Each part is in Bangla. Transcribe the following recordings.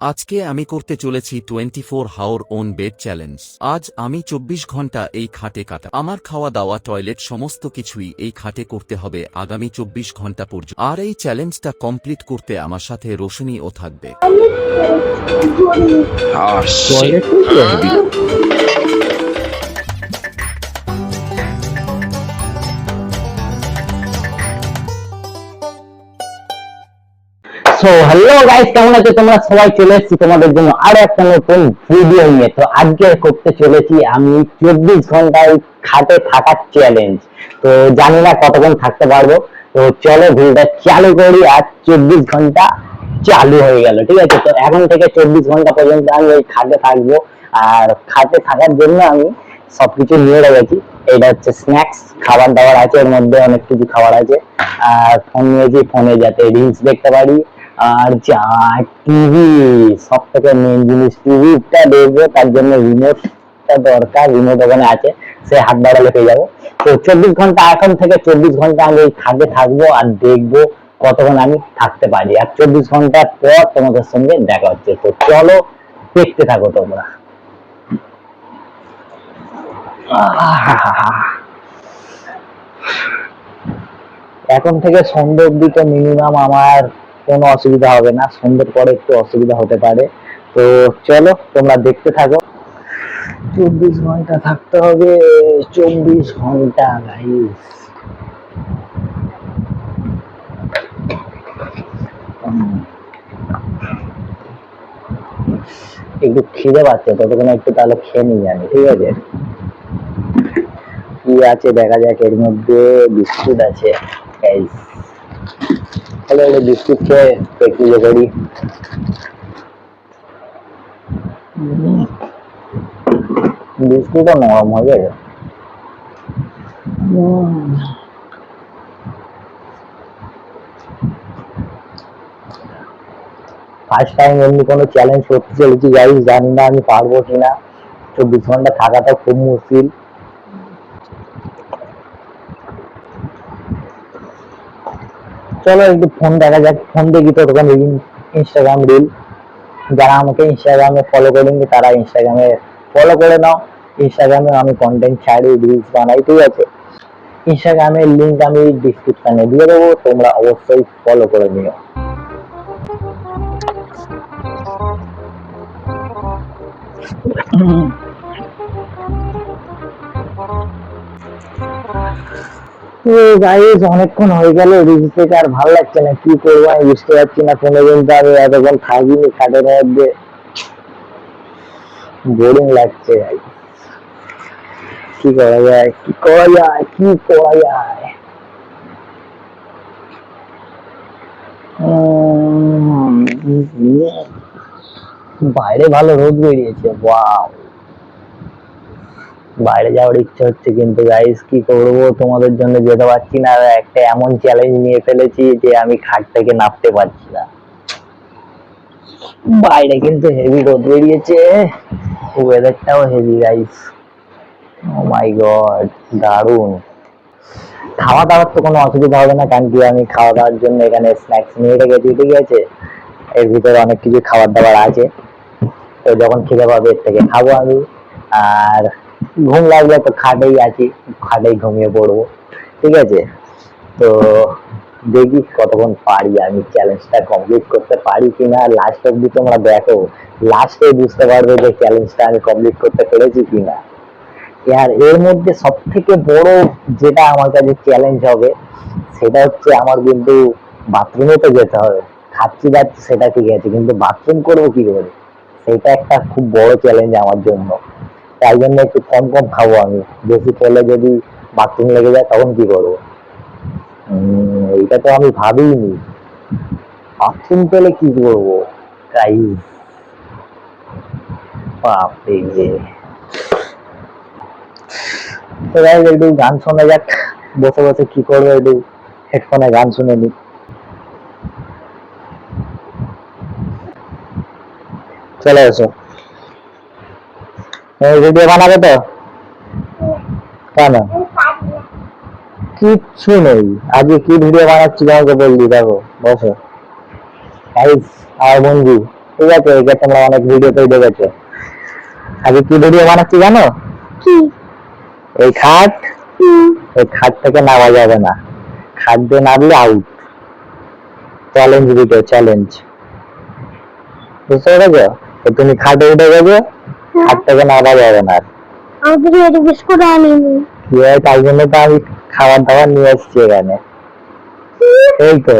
আজকে আমি করতে চলেছি twenty four hour on bed challenge. আজ আমি চব্বিশ ঘণ্টা এই খাটে কাটা। আমার খাওয়া দাওয়া টয়লেট সমস্ত কিছুই এই খাটে করতে হবে আগামী চব্বিশ ঘণ্টা পর্যন্ত। আর এই চ্যালেঞ্জটা কমপ্লিট করতে আমার সাথে রোশনীও থাকবে। সো হ্যালো গাইস কেমন আছো? তোমরা সবাই চলে এসেছি তোমাদের জন্য আরও একটা নতুন ভিডিও নিয়ে। তো আজকে করতে চলেছি আমি চব্বিশ ঘন্টায় খাটে থাকার চ্যালেঞ্জ তো জানি না কতক্ষণ থাকতে পারব। তো চলো ভিডিওটা চালু করি আর চব্বিশ ঘণ্টা চালু হয়ে গেল, ঠিক আছে? তো এখন থেকে চব্বিশ ঘণ্টা পর্যন্ত আমি ওই খাটে থাকব। আর খাটে থাকার জন্য আমি সবকিছু নিয়ে রেখেছি। এটা হচ্ছে স্ন্যাক্স খাবার দাবার আছে এর মধ্যে অনেক কিছু খাবার আছে। আর ফোন নিয়েছি ফোনে যাতে রিলস দেখতে পারি। আর যা টিভি সব থেকে মেন জিনিস টিভিটা দেখব, তার জন্য রিমোটটা দরকার রিমোট ওখানে আছে, সে হাত বাড়ালে পেয়ে যাব। তো চব্বিশ ঘণ্টা এখন থেকে চব্বিশ ঘণ্টা আমি এই খাটে থাকব আর দেখব কতক্ষণ আমি থাকতে পারি। আর চব্বিশ ঘণ্টার পর তোমাদের সঙ্গে দেখা হচ্ছে। তো চলো, দেখতে থাকো তোমরা। এখন থেকে সন্ধ্যে অব্দি তো মিনিমাম আমার কোনো অসুবিধা হবে না সন্ধ্যের পরে একটু অসুবিধা হতে পারে। তো চলো তোমরা দেখতে থাকো। চব্বিশ ঘণ্টা থাকতে হবে চব্বিশ ঘণ্টা গাইস একটু খিদে পাচ্ছে ততক্ষণ একটু তাহলে খেয়ে নিই আমি ঠিক আছে? কি আছে? দেখা যাক এর মধ্যে বিস্কুট আছে গাইস পেট পুজো করি বিস্কুটও নরম হবে ফার্স্ট টাইম এমনি কোনো চ্যালেঞ্জ করতে চলেছি গাইস জানি না আমি পারব কিনা। চব্বিশ ঘণ্টা থাকাটা খুব মুশকিল। চলো একটু ফোন দেখা যাক ফোন দেখি তো তখন ইনস্টাগ্রাম রিল যারা আমাকে ইনস্টাগ্রামে ফলো করেননি তারা ইনস্টাগ্রামে ফলো করে নাও। ইনস্টাগ্রামে আমি কন্টেন্ট ছাড়ি রিলস বানাই, ঠিক আছে? ইনস্টাগ্রামের লিঙ্ক আমি ডিসক্রিপশনে দিয়ে দেবো, তোমরা অবশ্যই ফলো করে নিও। গাইজ অনেকক্ষণ হয়ে গেল থেকে আর ভালো লাগছে না, কি করব আমি বুঝতে পারছি না তো আমি এতক্ষণ থাকিনি মধ্যে। বোরিং লাগছে। কি করা যায়, কি করা যায়, কি করা যায়? বাইরে ভালো রোদ বেরিয়েছে ওয়াও বাইরে যাওয়ার ইচ্ছে হচ্ছে, কিন্তু গাইস কি করব? তোমাদের জন্য যেতে পারছি না। আর একটা এমন চ্যালেঞ্জ নিয়ে ফেলেছি যে আমি খাট থেকে নামতে পারছি না। বাইরে কিন্তু হেভি রোদ বেরিয়েছে। ওয়েদারটাও heavy guys oh my god দারুণ। খাওয়া দাওয়ার তো কোনো অসুবিধা হবে না, কারণ কি আমি খাওয়া দাওয়ার জন্য এখানে স্ন্যাক্স নিয়ে রেখেছি ঠিক আছে এর ভিতরে অনেক কিছু খাবার দাবার আছে। তো যখন খিদে পাবে এর থেকে খাব আমি। আর ঘুম লাগলে তো খাটেই আছি, খাটেই ঘুমিয়ে পড়ব। ঠিক আছে? তো দেখি কতক্ষণ পারি আমি চ্যালেঞ্জটা কমপ্লিট করতে পারি কিনা? লাস্ট অব্দি তোমরা দেখো লাস্টে বুঝতে পারবে যে চ্যালেঞ্জটা আমি কমপ্লিট করতে পেরেছি কিনা। আর এর মধ্যে সব থেকে বড় যেটা আমার কাছে চ্যালেঞ্জ হবে, সেটা হচ্ছে আমার কিন্তু বাথরুমে তো যেতে হবে। খাচ্ছি যাচ্ছি সেটা ঠিক আছে, কিন্তু বাথরুম করব কি করে সেটা একটা খুব বড় চ্যালেঞ্জ আমার জন্য। তাই জন্য একটু কম কম খাব আমি। বেশি খেলে যদি বাথরুম লেগে যায় তখন কি করব? এইটা তো আমি ভাবিনি বাথরুম পেলে কি করব? একটু গান শোনা যাক। বসে বসে কি করব একটু হেডফোনে গান শুনে নি চলে এসো। ভিডিও বানাবে তো? কেন? কিচ্ছু নেই। আজকে কি ভিডিও বানাচ্ছি তোমাকে বললি দেখো বসো। গাইস আর বন্ধু ঠিক আছে এটা তোমরা অনেক ভিডিওতেই দেখেছ। আগে কি ভিডিও বানাচ্ছি জানো? কি? এই খাট? এই খাট থেকে নামা যাবে না। খাট দিয়ে নামলে আউট চ্যালেঞ্জ ভিডিও চ্যালেঞ্জ বুঝতে পেরেছ? তো তুমি খাটে উঠে গেছো খাট থেকে নামা যাবে না আর। আমাদের এর বিস্কুট আনিনি। কি হয় তাই জন্য তো আমি খাবার দাবার নিয়ে এসেছি এখানে। এই তো।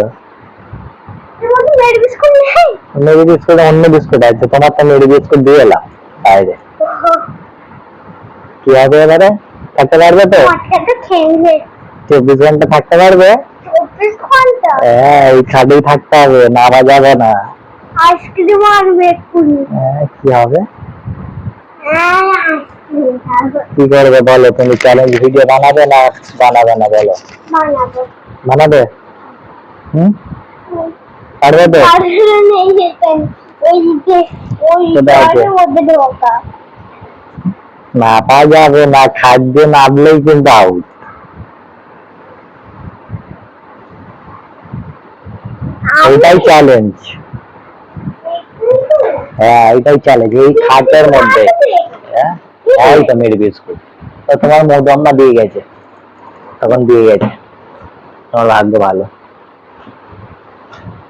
আমাদের বিস্কুট নেই? মেরি বিস্কুট অন্য বিস্কুট আছে। তোমার তো মেরি বিস্কুট দিয়ে এলাম বাইরে। কি হবে এবারে? থাকতে পারবে তো? চব্বিশ ঘণ্টা থাকতে পারবে? হ্যাঁ এই খাটেই থাকতে হবে নামা যাবে না। আইসক্রিম আনবে এক্ষুনি। হ্যাঁ, কি হবে? কি করবে বলো? তুমি চ্যালেঞ্জ ভিডিও বানাবে না বানাবে না বলো? বানাবো। হুম? পারবে তো? না পাওয়া যাবে না খাদ্য নামলেই কিন্তু আউট এটাই চ্যালেঞ্জ হ্যাঁ এটাই চ্যালেঞ্জ এই খাটের মধ্যে। হ্যাঁ? এই তো মেরি বিস্কুট। তো তোমার মধুম্মা দিয়ে গেছে। তখন দিয়ে গেছে। তোমার ভাগ্য ভালো।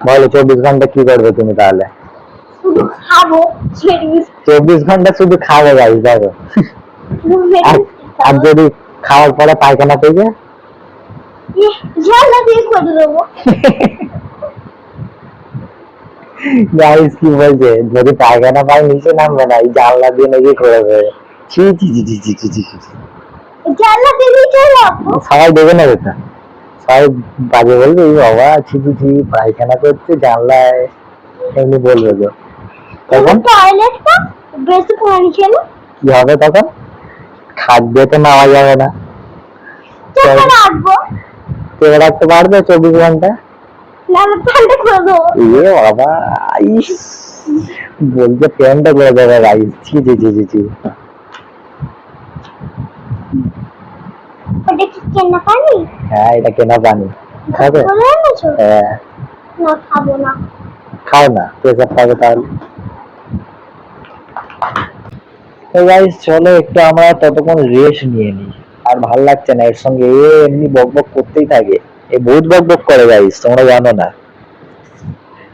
বলো চব্বিশ ঘণ্টা কি করবে তুমি তাহলে? শুধু খাব ছেড়ে চব্বিশ ঘণ্টা শুধু খাবে গাইস দেখো। আর যদি খাওয়ার পরে পায়খানা পেয়ে করে দেবো? গাইস কি বলছে? যদি পায়খানা পায় নিচে নামবে না এই জানলা দিয়ে নাকি ছি ছি ছি ছি ছি ছি ছি জানলা দিয়ে নিচে সবাই দেখে না সবাই বাজে বলবে এই বাবা ছি ছি ছি পায়খানা করছে জানলায় এমনি বলবে তো। তখন? টয়লেটটা বেশি পানি কি হবে তখন? খাদ্যে তো নামা যাবে না। রাখব। রাখতে পারবে চব্বিশ ঘণ্টা? নাহলে ঠান্ডা করে দেবো। এ বাবা ইস। বলতে প্যান্টটা করে দেবে গাইস ওটা কি কেনা পানি? হ্যাঁ এটা কেনা পানি। খাবে? হ্যাঁ। না খাব না। খাও না প্রেসার খাবে তাহলে। তো গাইস চলো একটু আমরা ততক্ষণ রেস্ট নিয়ে নিই। আর ভালো লাগছে না এর সঙ্গে এ এমনি বক বক করতেই থাকে। এ বহুত বক বক করে গাইস তোমরা জানো না।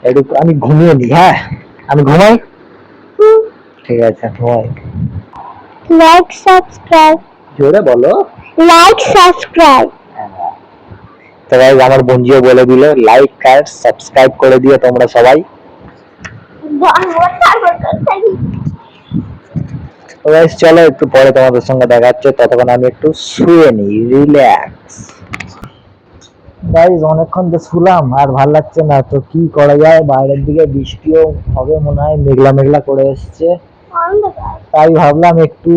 একটু আমি ঘুমিয়ে নিই হ্যাঁ? আমি ঘুমাই? ঠিক আছে ঘুমাই। লাইক সাবস্ক্রাইব জোরে বলো। লাইক সাবস্ক্রাইব তো গাইস আমার বন্ধুও বলে দিল লাইক আর সাবস্ক্রাইব করে দিও তোমরা সবাই। চলো একটু পরে তোমাদের সঙ্গে দেখা হচ্ছে ততক্ষণ আমি একটু শুয়ে নিই রিল্যাক্স গাইস অনেকক্ষণ তো শুলাম আর ভালো লাগছে না। তো কি করা যায়? বাইরের দিকে বৃষ্টিও হবে মনে হয় মেঘলা মেঘলা করে এসছে। তাই ভাবলাম একটু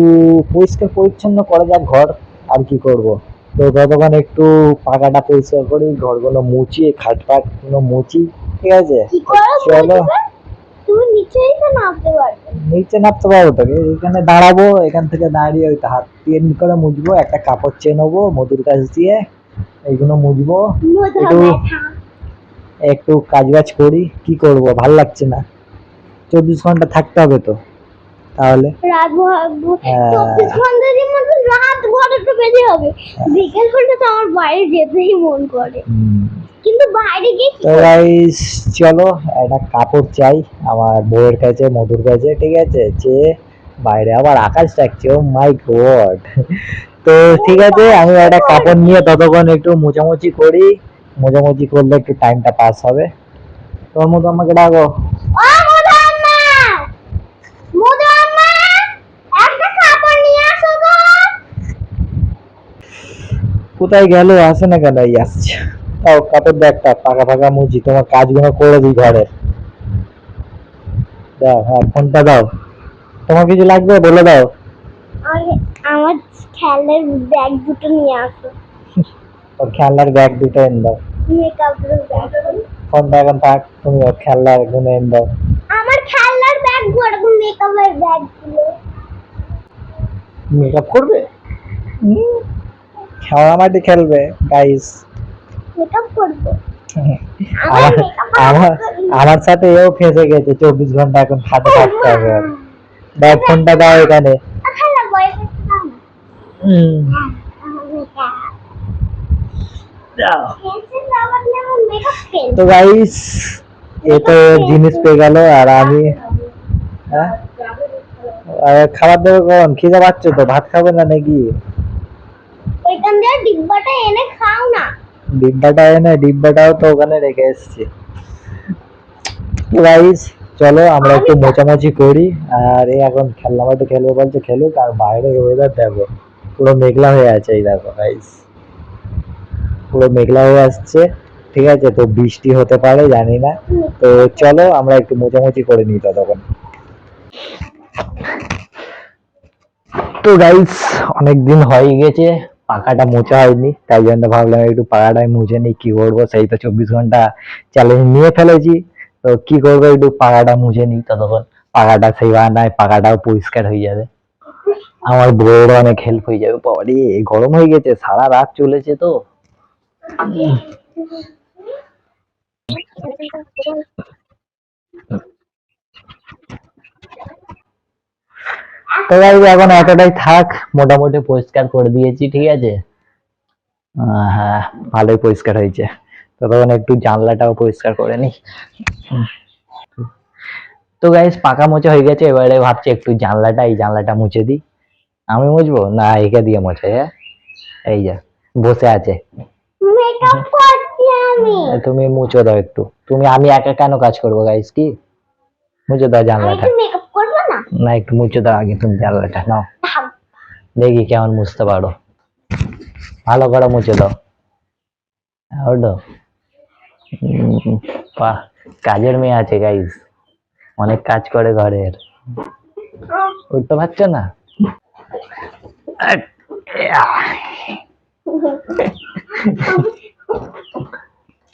পরিষ্কার পরিচ্ছন্ন করা যাক ঘর আর কি করব। তো ততক্ষণ একটু পাকাটা পরিষ্কার করি ঘরগুলো মুচি খাট ফাটগুলো মুচি ঠিক আছে? চলো। নিচে নামতে পারব তোকে এখানে দাঁড়াবো এখান থেকে দাঁড়িয়ে ওই হাত দিয়ে করে মুছবো একটা কাপড় চেয়ে নেব মধুর কাছ দিয়ে। এইগুলো মধু একটু একটু। কাজ বাজ করি কি করব? ভালো লাগছে না। চব্বিশ ঘণ্টা থাকতে হবে তো তাহলে। রাত হ্যাঁ। চব্বিশ ঘণ্টার মধ্যে রাত ভর একটু বেশি হবে। বিকেল হলে তো আমার বাইরে যেতেই মন করে। কিন্তু বাইরে গিয়ে তো গাইস চলো একটা কাপড় চাই আমার বউয়ের কাছে মধুর কাছে ঠিক আছে? যে বাইরে আবার আকাশ থাকছে ও মাই গড তো ঠিক আছে আমি একটা কাপড় নিয়ে ততক্ষণ একটু মোছামুছি করি। মোছামুছি করলে একটু টাইমটা পাস হবে। তোর মতো আমাকে ডাকো। কোথায় গেল? আসে না কেন? এই আসছে। তাও কাপড় দে একটা পাকা পাকা মুছি তোমার কাজগুলো করে দিই ঘরে দাও হ্যাঁ ফোনটা দাও। তোমার কিছু লাগবে বলে দাও। আমার খেলার ব্যাগ দুটো নিয়ে আসো। ওর খেলনার ব্যাগ দুটো এনে দাও। মেকআপের ব্যাগ ফোনটা এখন থাক তুমি ওর খেলনারগুলো এনে দাও। আমার খেলনার ব্যাগ ওরকম মেকআপের ব্যাগগুলো। মেকআপ করবে? খেলা মাটি খেলবে গাইস মেকআপ করব। আমার আমার সাথে এও ফেসে গেছে চব্বিশ ঘণ্টা এখন খাতে থাকতে হবে। আর। দেখ ফোনটা দাও এখানে খালা বই করতাম হুম, দাও। পেন্সিল রাবার যেমন মেকআপ পেন তো গাইস এ তো জিনিস পেয়ে গেল আর আমি হ্যাঁ? খাবার দেবে কখন? খিদে পাচ্ছ তো ভাত খাবে না নাকি? ওইখান দিয়ে ডিব্বাটা এনে খাও না। ডিব্বাটা এনে ডিব্বাটাও তো ওখানে রেখে এসেছি। গাইস চলো আমরা একটু মোচামুচি করি। আর এই এখন খেলনা মাঠে খেলবে বলছে খেলুক আর বাইরের ওয়েদার দেখো। পুরো মেঘলা হয়ে আছে, এই দেখো গাইস পুরো মেঘলা হয়ে আসছে, ঠিক আছে? তো বৃষ্টি হতে পারে, জানি না। তো চলো, আমরা একটু মোচামুচি করে নিই ততক্ষণ। তো গাইস অনেক দিন হয়ে গেছে পাকাটা মোচা হয়নি, তাই জন্য ভাবলাম একটু পাকাটাই মুছে নিই, কি করব? সেই তো চব্বিশ ঘণ্টা চ্যালেঞ্জ নিয়ে ফেলেছি। তো কি করব? একটু পাকাটা মুছে নিই ততক্ষণ। পাকাটা সেই বানায় পাকাটাও পরিষ্কার হয়ে যাবে। আমার বউয়েরও অনেক হেল্প হয়ে যাবে বাবারে গরম হয়ে গেছে, সারা রাত চলেছে তো। তো এখন এতটাই থাক, মোটামুটি পরিষ্কার করে দিয়েছি, ঠিক আছে? হ্যাঁ ভালোই পরিষ্কার হয়েছে। তো তখন একটু জানলাটাও পরিষ্কার করে নি তো গাইস পাকা মোচা হয়ে গেছে, এবারে ভাবছি একটু জানলাটা, এই জানলাটা মুছে দিই। আমি মুছবো? না একে দিয়ে মোছে হ্যাঁ? এই যা বসে আছে। মেকআপ করছি আমি। তুমি মুছে দাও একটু। তুমি আমি একা কেন কাজ করব গাইস কি? মুছে দাও জানলাটা। না? একটু মুছে দাও আগে তুমি জানলাটা নাও। দেখি কেমন মুছতে পারো। ভালো করে মুছে দাও। ওটো বাহ কাজের মেয়ে আছে গাইস অনেক কাজ করে ঘরের। উঠতে পারছ না।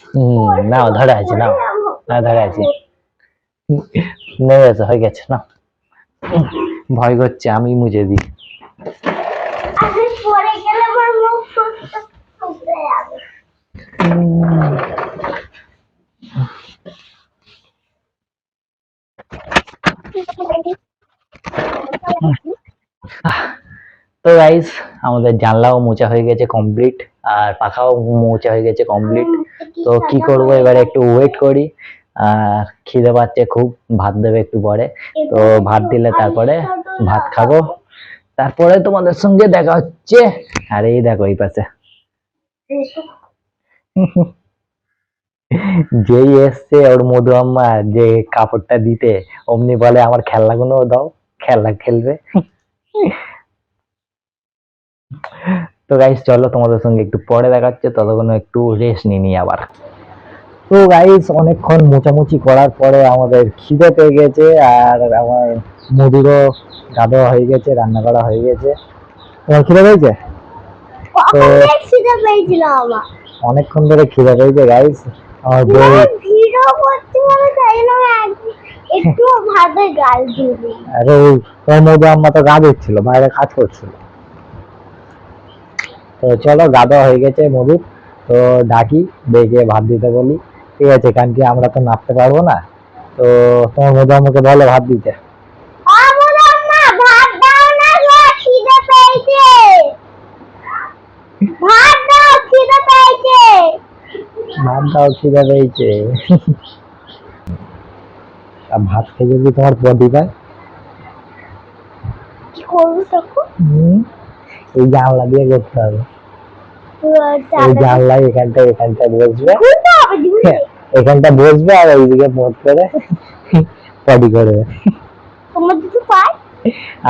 হুম নাও ধরে আছে নাও না ধরে আছে নেমে গেছে হয়ে গেছে না ভয় করছে আমি মুছে দিই আমি তো গাইস আমাদের জানলাও মোচা হয়ে গেছে কমপ্লিট আর পাখাও মোচা হয়ে গেছে কমপ্লিট তো কি করব? এবারে একটু ওয়েট করি আর খিদে পাচ্ছে খুব ভাত দেবে একটু পরে। তো ভাত দিলে তারপরে ভাত খাব। তারপরে তোমাদের সঙ্গে দেখা হচ্ছে। আর এই দেখো এই পাশে। যেই এসছে ওর মধু আম্মা যে কাপড়টা দিতে অমনি বলে আমার খেলনাগুলো দাও খেলনা খেলবে। তো গাইস চলো তোমাদের সঙ্গে একটু পরে দেখাচ্ছে ততক্ষণ একটু রেস্ট নিয়ে নিই আবার। তো গাইস অনেকক্ষণ মোচামুচি করার পরে আমাদের খিদে পেয়ে গেছে আর আমার মুদিরও গাদা হয়ে গেছে রান্না করা হয়ে গেছে। তোমার খিদে পেয়েছে? আমার অনেকক্ষণ ধরে খিদে পেয়েছে গাইস আমার বউ ভিডিও করতে তাই একটু ভাতে গাল দিবি। আরে ওই তোমার মধ্যে আম্মা তো গা দিচ্ছিল বাইরে কাজ করছিল। তো চলো গাদা হয়ে গেছে মধু তো ডাকি ডেকে ভাত দিতে বলি। ঠিক আছে কারণ কি আমরা তো নাপতে পারব না। তো তোমার মধু আমাকে বলো ভাত দিতে। ভাত দাও খিদে পেয়েছে। ভাত খেয়ে যদি তোমার বডি পায়? কি করব তখন? এই জানলা দিয়ে করতে হবে। এই জানলা এখানটা এখানটা বসবে। এখানটা বসবে আর ওইদিকে পোট করে পটি করবে। তোমার দুটো পায়?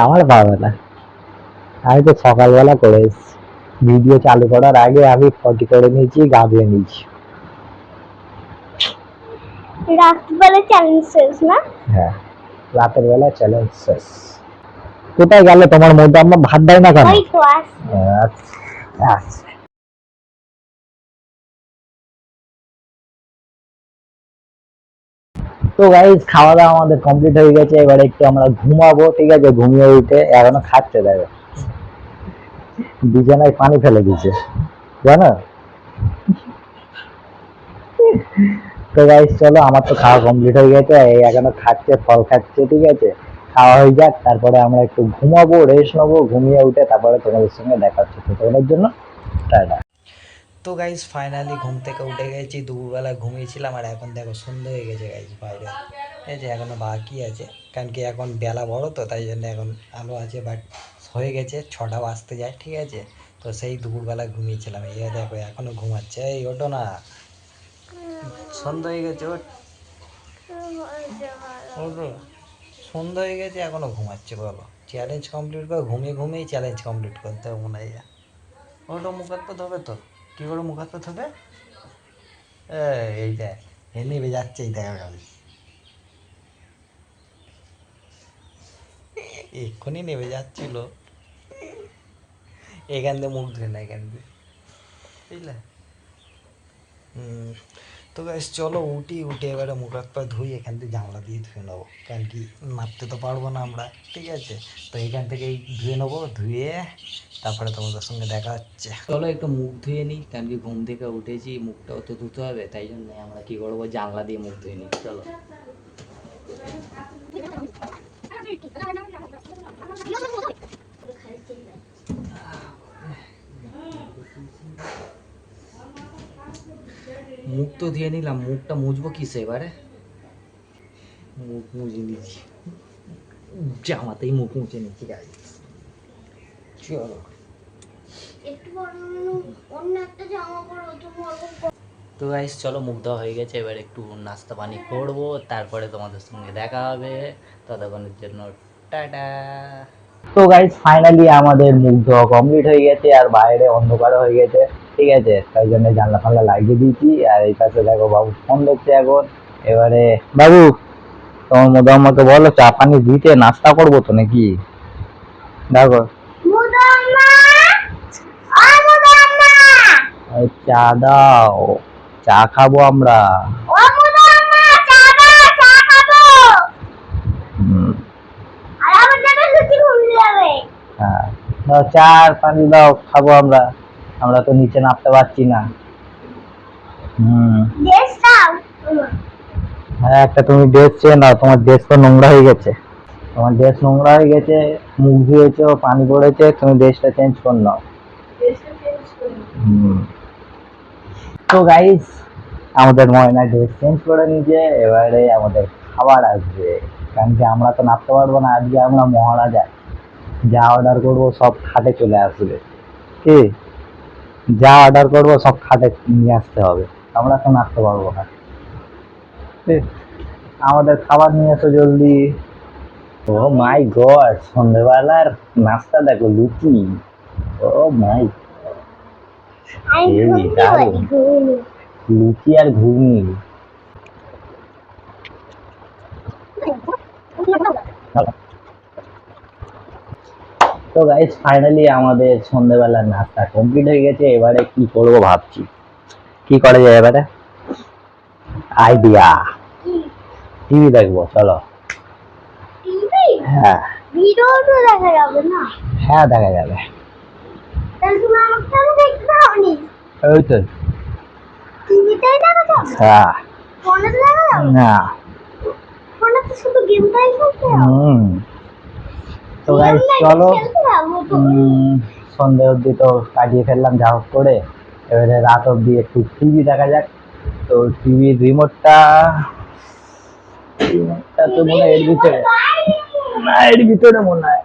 আমার পাবে না। আমি তো সকালবেলা করে এসেছি। ভিডিও চালু করার আগে আমি ফটি করে নিয়েছি গা ধুয়ে নিয়েছি। রাত্রিবেলা চ্যালেঞ্জ শেষ না? হ্যাঁ রাতের বেলা চ্যালেঞ্জ শেষ কোথায় গেলে তোমার মধ্যে আমার ভাত দেয় না কেন? ওই তো আস আচ্ছা, আচ্ছা। তো গাইজ খাওয়া দাওয়া আমাদের কমপ্লিট হয়ে গেছে এবারে একটু আমরা ঘুমাবো ঠিক আছে? ঘুমিয়ে উঠে এখনও খাচ্ছে দেখো। বিছানায় পানি ফেলে দিয়েছে। জানো? তো গাইস চলো, আমার তো খাওয়া কমপ্লিট হয়ে গেছে, এই এখনও খাচ্ছে, ফল খাচ্ছে, ঠিক আছে? খাওয়া হয়ে যাক, তারপরে আমরা একটু ঘুমাবো রেস্ট নেব, ঘুমিয়ে উঠে তারপরে তোমাদের সঙ্গে দেখা হচ্ছে ততক্ষণের জন্য। টাটা। তো গাইজ ফাইনালি ঘুম থেকে উঠে গেছি, দুপুরবেলা ঘুমিয়েছিলাম, আর এখন দেখো সন্ধ্যে হয়ে গেছে গাইজ বাইরে। এই যে এখনও বাকি আছে, কারণ কি এখন বেলা বড় তো, তাই জন্য এখন আলো আছে বাট হয়ে গেছে, ছটা বাজতে যায়, ঠিক আছে? তো সেই দুপুরবেলা ঘুমিয়েছিলাম, এই দেখো, এখনও ঘুমাচ্ছে, এই ওটো না। সন্ধ্যা হয়ে গেছে ওঠো সন্ধ্যা হয়ে গেছে এখনও ঘুমাচ্ছে বলো। চ্যালেঞ্জ কমপ্লিট করে ঘুমিয়ে ঘুমিয়ে চ্যালেঞ্জ কমপ্লিট করতে হবে মনে হয় ওটা মুখ হাত পা ধোবে তো? কী করে মুখ হাত পা এই, দেখ এ নেবে যাচ্ছে এই দেখা গেল এক্ষুনি নেবে যাচ্ছিল। এখান দিয়ে মুখ ধুয়ে না এখান দিয়ে। বুঝলে? হুম, তো গাইস চলো উঠি উঠে এবারে মুখ হাত পা ধুই এখান থেকে জানলা দিয়ে ধুয়ে নেব কারণ কি নাপতে তো পারব না আমরা ঠিক আছে তো এখান থেকেই ধুয়ে নেব ধুয়ে তারপরে তোমাদের সঙ্গে দেখা হচ্ছে চলো একটু মুখ ধুয়ে নিই কারণ কি ঘুম থেকে উঠেছি মুখটাও তো ধুতে হবে তাই জন্য আমরা কি করব জানলা দিয়ে মুখ ধুয়ে নিই চলো মুখ তো ধুয়ে নিলাম মুখটা মুছবো কিসে এবারে? মুখ মুছে নিচ্ছি। জামাতেই মুখ মুছে নিচ্ছি গাড়ি চলো। একটু বড় অন্য একটা জামা পরো তুমি ওরকম তো গাইস চলো মুখ দেওয়া হয়ে গেছে। এবার একটু নাস্তা পানি করব। তারপরে তোমাদের সঙ্গে দেখা হবে। ততক্ষণের জন্য টাটা। তো গাইজ ফাইনালি আমাদের মুখ ধোয়া কমপ্লিট হয়ে গেছে আর বাইরে অন্ধকার হয়ে গেছে। ঠিক আছে তাই জন্য জানলা ফানলা লাগিয়ে দিয়েছি। আর এই পাশে দেখো বাবু ফোন দেখছে এখন। এবারে বাবু তোমার মধ্যে আমাকে বলো চা পানি দিতে নাস্তা করব তো নাকি? দেখো। চা দাও চা খাব আমরা। হ্যাঁ। চা আর পানি দাও খাব আমরা। আমরা তো নিচে নামতে পারছি না। হুম। হ্যাঁ একটা তুমি ড্রেস চেয়ে নাও তোমার ড্রেস তো নোংরা হয়ে গেছে। তোমার ড্রেস নোংরা হয়ে গেছে মুখ ধুয়েছো পানি পড়েছে তুমি ড্রেসটা চেঞ্জ কর নাও। তো গাইস আমাদের ময়না ড্রেস চেঞ্জ করে নিয়েছে এবারে আমাদের খাবার আসবে। কারণ কি আমরা তো নামতে পারব না আজকে আমরা মহারাজা। যা অর্ডার করব সব খাটে চলে আসবে। কি? যা অর্ডার করব সব খাটে নিয়ে আসতে হবে। আমরা তো আসতে পারব না। আমাদের খাবার নিয়ে এসো জলদি। ও মাই গড সন্ধ্যেবেলার নাস্তা দেখো লুচি। Oh my. লুচি আর ঘুগনি। তো গাইস ফাইনালি আমাদের সন্ধ্যেবেলার নাস্তা কমপ্লিট হয়ে গেছে। এবারে কি করব ভাবছি। কি করা যায় এবারে? আইডিয়া টিভি দেখব চলো। টিভি? হ্যাঁ। ভিডিও তো দেখা যাবে না। হ্যাঁ দেখা যাবে। ওই তো। টিভিতেই দেখা যাবে? হ্যাঁ। ফোনে তো দেখা যাবে? না ফোনে তো শুধু গেমটাই খেলতে হবে হুম। তো গাইস চলো। সন্ধে অবধি তো কাটিয়ে ফেললাম যা হোক করে। এবারে রাত অবধি একটু টিভি দেখা যাক। তো টিভির রিমোটটা রিমোটটা তো মনে হয় এর ভিতরে। না এর ভিতরে মনে হয়।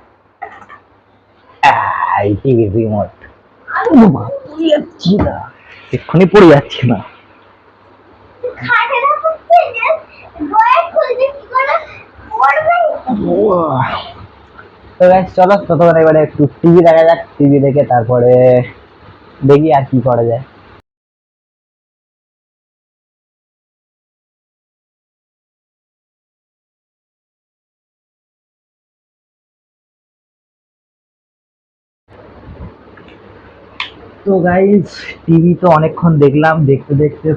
এই টিভির রিমোট পড়ে যাচ্ছি না। এক্ষুনি পড়ে যাচ্ছি না। খাটে রাখতে যে বয়ে খুলছে কি করে পড়বে তো গাইস চলো ততক্ষণ এবারে একটু টিভি দেখা যাক। টিভি দেখে তারপরে দেখি আর কি করা যায়। তো গাইস টিভি তো অনেকক্ষণ দেখলাম। দেখতে দেখতে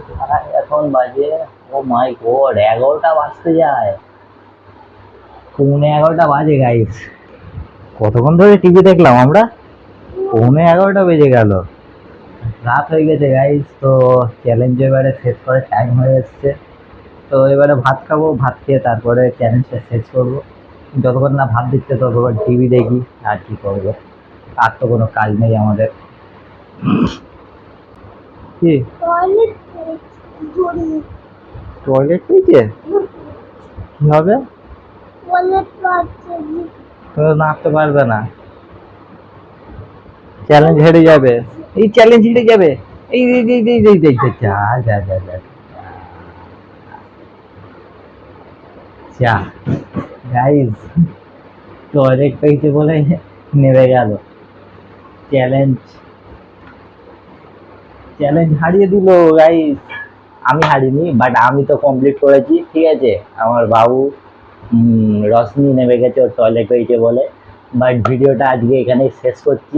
এখন বাজে, ও মাই গড এগারোটা বাজতে যায়। পৌনে এগারোটা বাজে গাইস কতক্ষণ ধরে টিভি দেখলাম আমরা? পৌনে এগারোটা বেজে গেল। রাত হয়ে গেছে গাইস তো চ্যালেঞ্জ এবারে শেষ করে টাইম হয়ে এসছে। তো এবারে ভাত খাব ভাত খেয়ে তারপরে চ্যালেঞ্জটা শেষ করব। যতক্ষণ না ভাত দিচ্ছে ততক্ষণ টিভি দেখি আর কি করব। আর তো কোনো কাজ নেই আমাদের। কি? টয়লেট পেয়েছে কি হবে? তুমি নাচতে পারবে না। চ্যালেঞ্জ হেরে যাবে। এই চ্যালেঞ্জ হেরে যাবে। এই এই এই এই এই এই এই, যা যা যা যা। যা গাইজ টয়লেট পেয়েছে বলে নেমে গেল। চ্যালেঞ্জ চ্যালেঞ্জ হারিয়ে দিল গাইজ আমি হারিনি বাট আমি তো কমপ্লিট করেছি ঠিক আছে? আমার বাবু রশনি নেমে গেছে ওর টয়লেট হয়েছে বলে। বাট ভিডিওটা আজকে এখানেই শেষ করছি।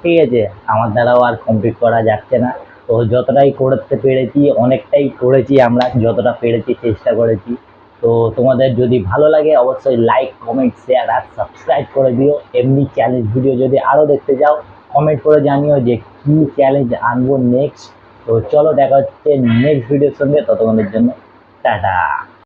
ঠিক আছে, আমার দ্বারাও আর কমপ্লিট করা যাচ্ছে না। তো যতটাই করতে পেরেছি, অনেকটাই করেছি আমরা, যতটা পেরেছি চেষ্টা করেছি। তো তোমাদের যদি ভালো লাগে, অবশ্যই লাইক কমেন্ট শেয়ার আর সাবস্ক্রাইব করে দিও। এমনি চ্যালেঞ্জ ভিডিও যদি আরও দেখতে চাও কমেন্ট করে জানিও যে কী চ্যালেঞ্জ আনব নেক্সট তো চলো, দেখা হচ্ছে নেক্সট ভিডিওর সঙ্গে। ততক্ষণের জন্য, টাটা।